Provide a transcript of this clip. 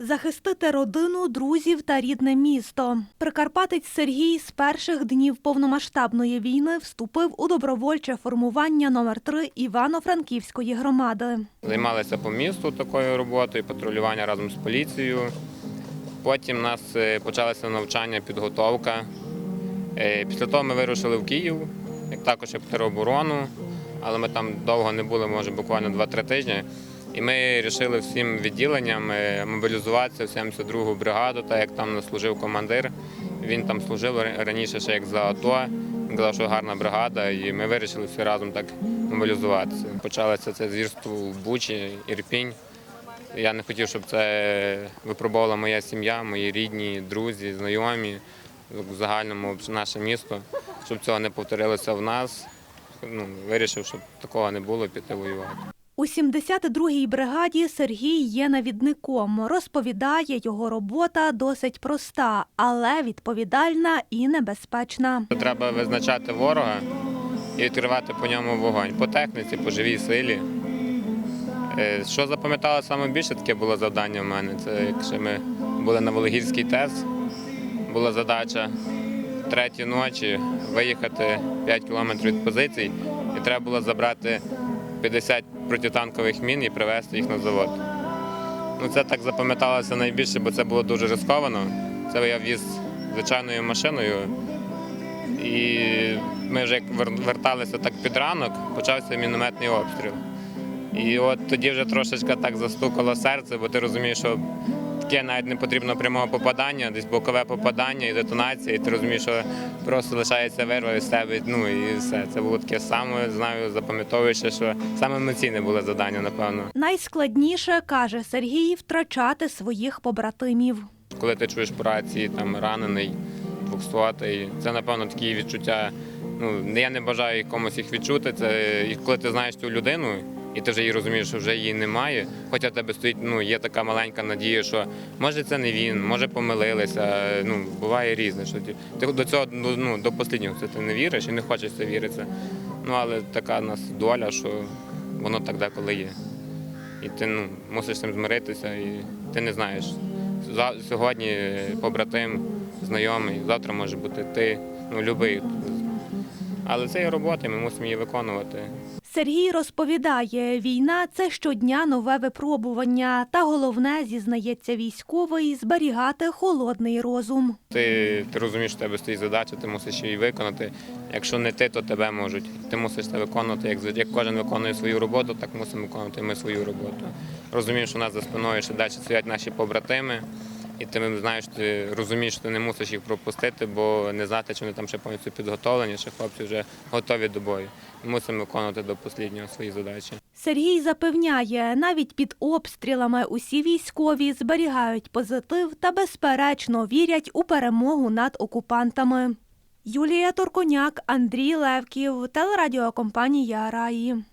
захистити родину, друзів та рідне місто. Прикарпатець Сергій з перших днів повномасштабної війни вступив у добровольче формування номер 3 Івано-Франківської громади. Займалися по місту такою роботою, патрулювання разом з поліцією. Потім у нас е, почалося навчання, підготовка. Е, Після того ми вирушили в Київ, як також в тероборону, але ми там довго не були, може буквально 2-3 тижні. І ми вирішили всім відділенням е, мобілізуватися в 72-гу бригаду, так як там служив командир. Він там служив раніше ще як за АТО. Він казав, що гарна бригада, і ми вирішили всі разом так мобілізуватися. Почалося це звірство в Бучі, Ірпінь. Я не хотів, щоб це випробувала моя сім'я, мої рідні, друзі, знайомі, в загальному наше місто, щоб цього не повторилося в нас. Ну, вирішив, щоб такого не було, піти воювати. У 72-й бригаді Сергій є навідником. Розповідає, його робота досить проста, але відповідальна і небезпечна. Треба визначати ворога і відкривати по ньому вогонь. По техніці, по живій силі. Е, Що запам'ятало саме більше, таке було завдання в мене. Це якщо ми були на Вологірській ТЕС, була задача третій ночі виїхати 5 кілометрів від позицій, і треба було забрати 50 протитанкових мін і привезти їх на завод. Ну, це так запам'яталося найбільше, бо це було дуже ризиковано. Це я віз звичайною машиною. І ми вже як верталися так під ранок, почався мінометний обстріл. І от тоді вже трошечки так застукало серце, бо ти розумієш, що таке навіть не потрібно прямого попадання, десь бокове попадання і детонація, і ти розумієш, що просто лишається вирва із себе. Ну і все. Це було таке саме, знаю, запам'ятовуюче, що саме емоційне було завдання, напевно. Найскладніше, каже Сергій, втрачати своїх побратимів. Коли ти чуєш по рації, там ранений, двохсотий, це напевно такі відчуття. Ну я не бажаю комусь їх відчути. Це і коли ти знаєш цю людину, і ти вже її розумієш, що вже її немає. Хоча тебе стоїть, ну є така маленька надія, що може це не він, може помилилися. Ну буває різне. Що ти, до цього ну, до останнього ти не віриш і не хочеш це вірити. Ну але така в нас доля, що воно так деколи є. І ти ну, мусиш з цим змиритися, і ти не знаєш. Сьогодні побратим, знайомий, завтра може бути ти, ну любий. Але це є робота, ми мусимо її виконувати. Сергій розповідає, війна це щодня нове випробування, та головне, зізнається військовий, зберігати холодний розум. Ти, ти розумієш, що тебе стоїть задача, ти мусиш її виконати. Якщо не ти, то тебе можуть. Ти мусиш це виконувати. Як, як кожен виконує свою роботу, так мусимо виконувати ми свою роботу. Розумієш, що у нас за спиною ще далі стоять наші побратими. І ти знаєш, ти розумієш, що ти не мусиш їх пропустити, бо не знати, чи вони там ще повністю підготовлені, чи хлопці вже готові до бою. Мусимо виконувати до останнього свої задачі. Сергій запевняє, навіть під обстрілами усі військові зберігають позитив та безперечно вірять у перемогу над окупантами. Юлія Торконяк, Андрій Левків, телерадіокомпанія Раї.